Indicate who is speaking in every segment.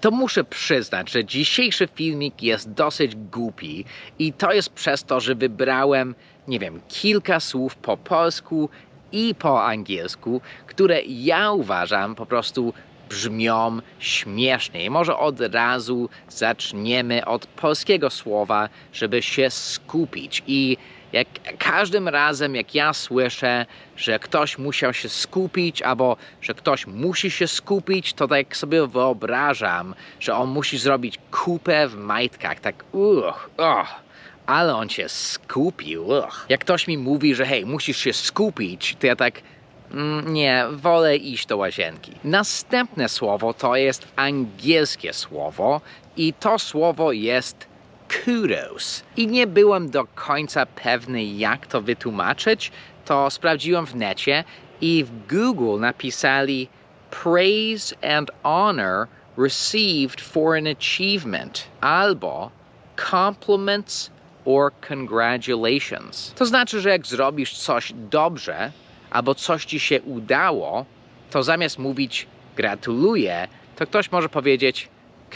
Speaker 1: to muszę przyznać, że dzisiejszy filmik jest dosyć głupi i to jest przez to, że wybrałem, nie wiem, kilka słów po polsku i po angielsku, które ja uważam po prostu brzmią śmiesznie. I może od razu zaczniemy od polskiego słowa, żeby się skupić. I jak każdym razem, jak ja słyszę, że ktoś musiał się skupić, albo że ktoś musi się skupić, to tak sobie wyobrażam, że on musi zrobić kupę w majtkach. Tak, uch, och ale on się skupił. Jak ktoś mi mówi, że hej, musisz się skupić, to ja tak. Mm, nie, wolę iść do łazienki. Następne słowo to jest angielskie słowo i to słowo jest kudos. I nie byłem do końca pewny, jak to wytłumaczyć, to sprawdziłem w necie i w Google napisali praise and honor received for an achievement albo compliments or congratulations. To znaczy, że jak zrobisz coś dobrze albo coś ci się udało, to zamiast mówić gratuluję, to ktoś może powiedzieć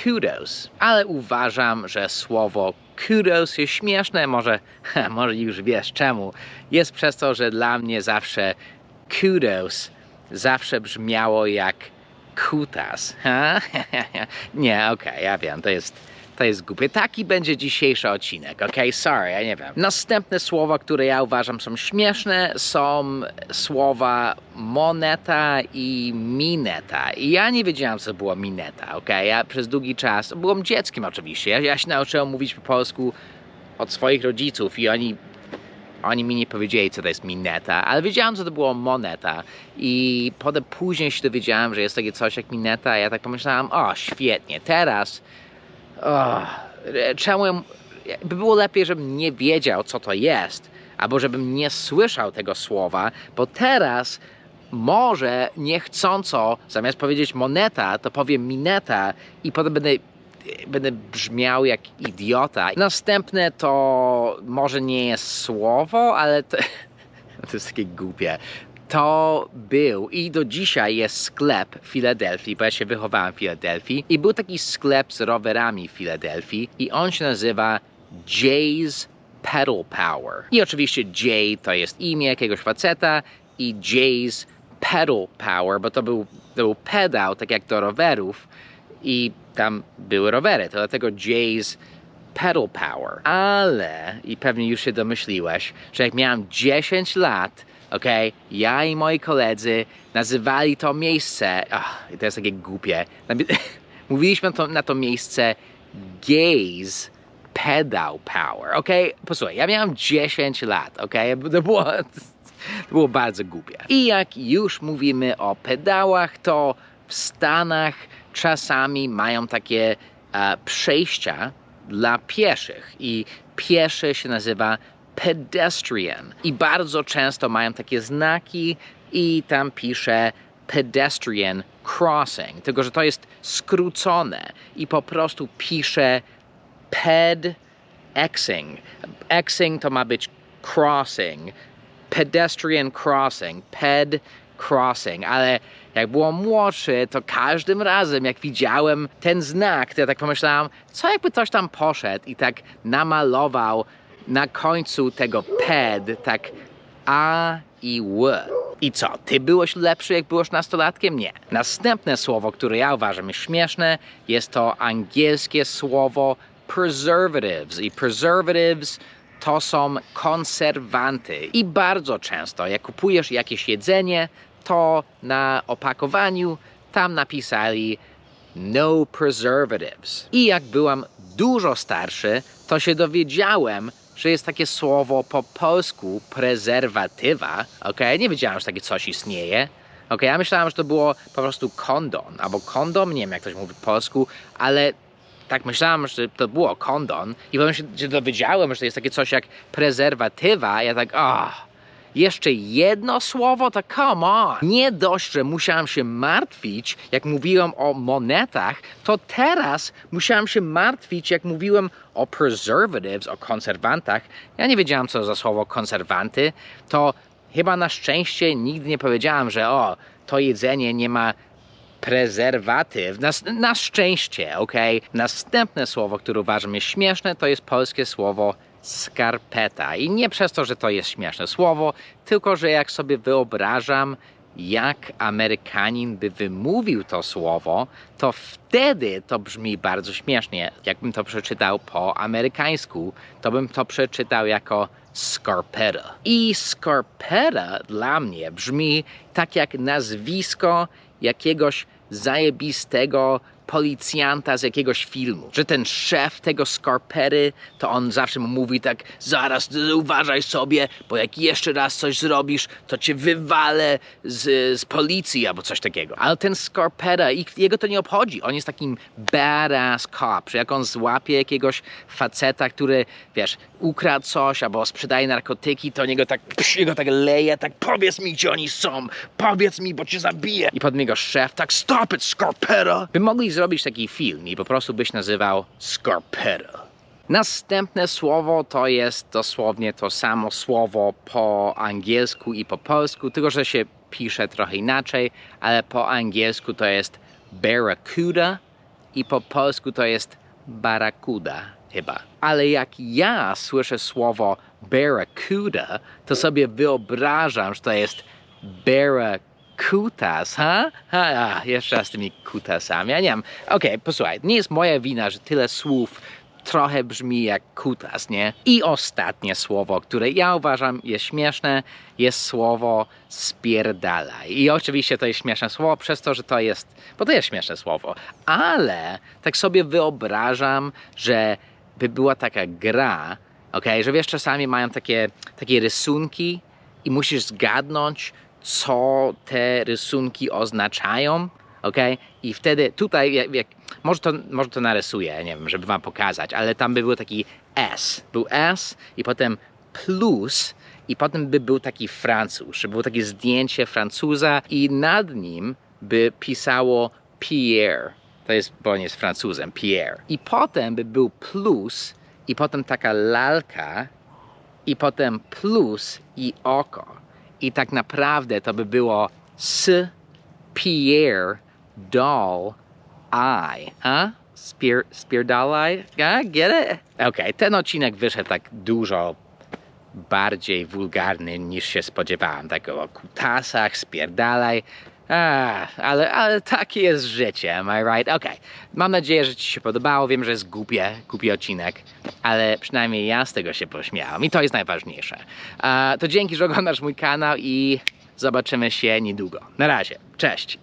Speaker 1: kudos. Ale uważam, że słowo kudos jest śmieszne, może, może już wiesz czemu. Jest przez to, że dla mnie zawsze kudos zawsze brzmiało jak kutas. Ha? Nie, okej, okay, ja wiem, to jest to jest głupie. Taki będzie dzisiejszy odcinek, ok? Sorry, ja nie wiem. Następne słowa, które ja uważam są śmieszne, są słowa moneta i mineta. I ja nie wiedziałam, co było mineta, ok? Ja przez długi czas, byłem dzieckiem oczywiście, ja, się nauczyłem mówić po polsku od swoich rodziców i oni oni mi nie powiedzieli, co to jest mineta, ale wiedziałem, co to było moneta. I potem później się dowiedziałem, że jest takie coś jak mineta. Ja tak pomyślałem, o świetnie, teraz Oh, czemu by było lepiej, żebym nie wiedział, co to jest, albo żebym nie słyszał tego słowa, bo teraz może niechcąco, zamiast powiedzieć moneta, to powiem mineta i potem będę, będę brzmiał jak idiota. Następne to może nie jest słowo, ale to, to jest takie głupie to był i do dzisiaj jest sklep w Filadelfii, bo ja się wychowałem w Filadelfii i był taki sklep z rowerami w Filadelfii i on się nazywa Jay's Pedal Power. I oczywiście Jay to jest imię jakiegoś faceta i Jay's Pedal Power, bo to był, to był pedał, tak jak do rowerów i tam były rowery, to dlatego Jay's Pedal Power. Ale, i pewnie już się domyśliłeś, że jak miałem 10 lat, ok? Ja i moi koledzy nazywali to miejsce, ach, to jest takie głupie, mówiliśmy to, na to miejsce Gaze Pedal Power, ok? Posłuchaj, ja miałem 10 lat, ok? To było, to było bardzo głupie. I jak już mówimy o pedałach, to w Stanach czasami mają takie e, przejścia dla pieszych i pieszy się nazywa pedestrian. I bardzo często mają takie znaki i tam pisze pedestrian crossing, tylko że to jest skrócone i po prostu pisze ped Xing. Xing to ma być crossing, pedestrian crossing, ped crossing, ale jak byłem młodszy, to każdym razem, jak widziałem ten znak, to ja tak pomyślałem, co jakby ktoś tam poszedł i tak namalował na końcu tego ped tak a i w. I co, ty byłeś lepszy, jak byłeś nastolatkiem? Nie. Następne słowo, które ja uważam śmieszne, jest to angielskie słowo preservatives. I preservatives to są konserwanty. I bardzo często, jak kupujesz jakieś jedzenie, to na opakowaniu tam napisali no preservatives. I jak byłam dużo starszy, to się dowiedziałem, że jest takie słowo po polsku prezerwatywa. Ok, nie wiedziałem, że takie coś istnieje. Ok, ja myślałem, że to było po prostu kondon albo kondom, nie wiem jak ktoś mówi po polsku, ale tak myślałem, że to było kondon i potem się dowiedziałem, że jest takie coś jak prezerwatywa. Ja tak, ah. Oh jeszcze jedno słowo, to come on. Nie dość, że musiałem się martwić, jak mówiłem o monetach, to teraz musiałem się martwić, jak mówiłem o preservatives, o konserwantach. Ja nie wiedziałem, co za słowo konserwanty. To chyba na szczęście nigdy nie powiedziałem, że o, to jedzenie nie ma prezerwatyw. Na, na szczęście, ok? Następne słowo, które uważam jest śmieszne, to jest polskie słowo skarpeta. I nie przez to, że to jest śmieszne słowo, tylko że jak sobie wyobrażam, jak Amerykanin by wymówił to słowo, to wtedy to brzmi bardzo śmiesznie. Jakbym to przeczytał po amerykańsku, to bym to przeczytał jako scarpetta. I scarpetta dla mnie brzmi tak jak nazwisko jakiegoś zajebistego policjanta z jakiegoś filmu. Że ten szef tego skarpery, to on zawsze mu mówi tak, zaraz uważaj sobie, bo jak jeszcze raz coś zrobisz, to cię wywalę z, z policji albo coś takiego. Ale ten skarpeta, ich, jego to nie obchodzi. On jest takim badass cop, że jak on złapie jakiegoś faceta, który, wiesz, ukradł coś albo sprzedaje narkotyki, to niego tak, psz, jego tak leje, tak powiedz mi, gdzie oni są, powiedz mi, bo cię zabiję. I potem jego szef tak, stop it, skarpeta. By mogli zrobić taki film i po prostu byś nazywał skarpeta. Następne słowo to jest dosłownie to samo słowo po angielsku i po polsku, tylko że się pisze trochę inaczej, ale po angielsku to jest barracuda i po polsku to jest barakuda chyba. Ale jak ja słyszę słowo barracuda, to sobie wyobrażam, że to jest barracutas, ha? ha? A, jeszcze raz z tymi kutasami, ja nie wiem. Okej, posłuchaj, nie jest moja wina, że tyle słów trochę brzmi jak kutas, nie? I ostatnie słowo, które ja uważam jest śmieszne, jest słowo spierdalaj. I oczywiście to jest śmieszne słowo przez to, że to jest, bo to jest śmieszne słowo, ale tak sobie wyobrażam, że by była taka gra, ok, że wiesz, czasami mają takie, takie rysunki i musisz zgadnąć, co te rysunki oznaczają, ok? I wtedy tutaj, jak, jak, może, to, może to narysuję, nie wiem, żeby wam pokazać, ale tam by był taki S. Był S i potem plus i potem by był taki Francuz, że było takie zdjęcie Francuza i nad nim by pisało Pierre. To jest, bo on jest Francuzem, Pierre. I potem by był plus i potem taka lalka i potem plus i oko. I tak naprawdę to by było S, Pierre, Doll, I. Spear Doll Eye? A? Get it? Okej, ten odcinek wyszedł tak dużo bardziej wulgarny niż się spodziewałem. Tak o kutasach, spierdalaj. A, ale, ale takie jest życie, am I right? Okej, mam nadzieję, że Ci się podobało. Wiem, że jest głupie, głupi odcinek, ale przynajmniej ja z tego się pośmiałam i to jest najważniejsze. To dzięki, że oglądasz mój kanał i zobaczymy się niedługo. Na razie, cześć!